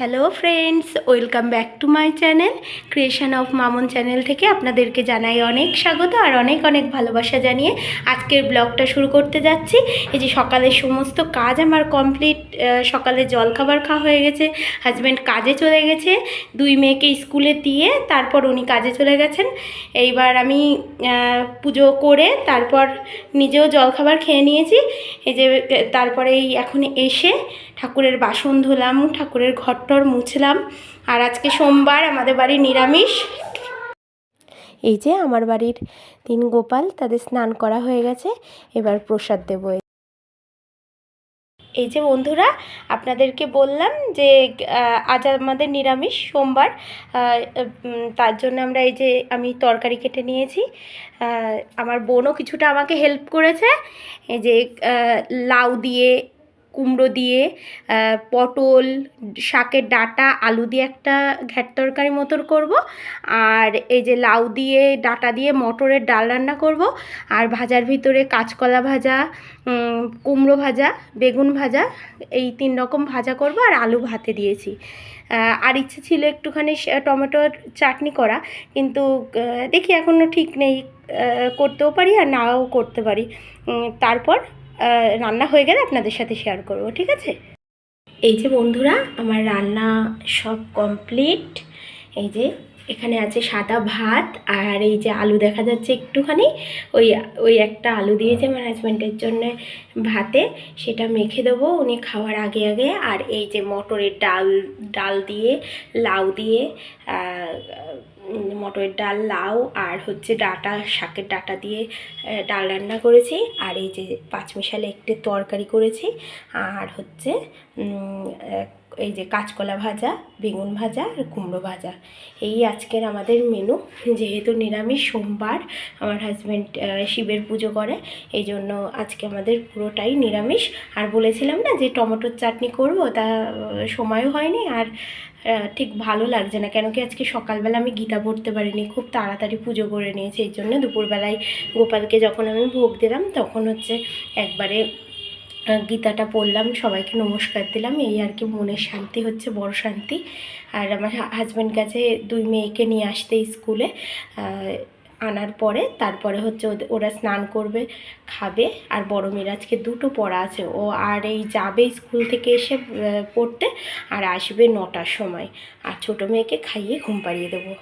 Hello friends welcome back to my channel creation of Mamun channel থেকে আপনাদেরকে জানাই অনেক স্বাগত আর অনেক অনেক ভালোবাসা জানিয়ে আজকের ব্লগটা শুরু করতে যাচ্ছি। এই যে সকালের সমস্ত কাজ আমার কমপ্লিট সকালে জলখাবার খাওয়া হয়ে গেছে হাজব্যান্ড কাজে চলে গেছে, দুই মেয়েকে স্কুলে দিয়ে তারপর উনি কাজে চলে গেছেন। এইবার আমি পুজো করে তারপর নিজেও জলখাবার খেয়ে নিয়েছি। এই যে তারপরে এই এখন এসে ঠাকুরের বাসন ধুলাম, ঠাকুরের ঘরটর মুছলাম। আর আজকে সোমবার আমাদের বাড়ি নিরামিষ। এই যে আমার বাড়ির তিন গোপাল, তাদের স্নান করা হয়ে গেছে। এবার প্রসাদ দেবো। এই যে বন্ধুরা, আপনাদেরকে বললাম যে আজ আমাদের নিরামিষ সোমবার। তার জন্য আমরা এই যে আমি তরকারি কেটে নিয়েছি। আমার বোনও কিছুটা আমাকে হেল্প করেছে। এই যে লাউ দিয়ে কুমড়ো দিয়ে পটল, শাকের ডাঁটা, আলু দিয়ে একটা ঘ্যাট তরকারি মতন করব। আর এই যে লাউ দিয়ে, ডাঁটা দিয়ে মটরের ডাল রান্না করব। আর ভাজার ভিতরে কাঁচকলা ভাজা কুমড়ো ভাজা, বেগুন ভাজা, এই তিন রকম ভাজা করব আর আলু ভাতে দিয়েছি। আর ইচ্ছে ছিল একটুখানি টমেটোর চাটনি করা, কিন্তু দেখি এখনও ঠিক নেই। করতেও পারি আর নাও করতে পারি। তারপর রান্না হয়ে গেলে আপনাদের সাথে শেয়ার করব, ঠিক আছে? এই যে বন্ধুরা, আমার রান্না সব কমপ্লিট এই যে এখানে আছে সাদা ভাত আর এই যে আলু দেখা যাচ্ছে একটুখানি। ওই ওই একটা আলু দিয়েছে আমার হাজব্যান্ডের জন্য ভাতে। সেটা মেখে দেবো, উনি খাওয়ার আগে আগে। আর এই যে মটরের ডাল ডাল দিয়ে, লাউ দিয়ে মটরের ডাল, লাউ আর হচ্ছে ডাটা, শাকের ডাটা দিয়ে ডাল রান্না করেছি। আর এই যে পাঁচমিশালে একটু তরকারি করেছি। আর হচ্ছে এই যে কাঁচকলা ভাজা, বেগুন ভাজা আর কুমড়ো ভাজা। এই আজকের আমাদের মেনু যেহেতু নিরামিষ, সোমবার আমার হাজব্যান্ড শিবের পুজো করে, এই জন্য আজকে আমাদের পুরোটাই নিরামিষ। আর বলেছিলাম না যে টমেটোর চাটনি করব, তা সময়ও হয়নি আর ঠিক ভালো লাগছে না। কেন কি আজকে সকালবেলা আমি গীতা পড়তে পারিনি, খুব তাড়াতাড়ি পুজো করে নিয়েছি, এই জন্য দুপুরবেলায় গোপালকে যখন আমি ভোগ দিলাম, তখন হচ্ছে একবারে গীতাটা পড়লাম, সবাইকে নমস্কার দিলাম। এই আর কি মনের শান্তি হচ্ছে, বড় শান্তি। আর আমার হাজব্যান্ড কাছে দুই মেয়েকে নিয়ে আসতে স্কুলে আনার পরে। তারপরে হচ্ছে ওরা স্নান করবে, খাবে। আর বড় মেয়ের আজকে দুটো পড়া আছে। ও আর এই যাবে স্কুল থেকে এসে পড়তে, আর আসবে নটার সময়। আর ছোটো মেয়েকে খাইয়ে ঘুম পাড়িয়ে দেবো।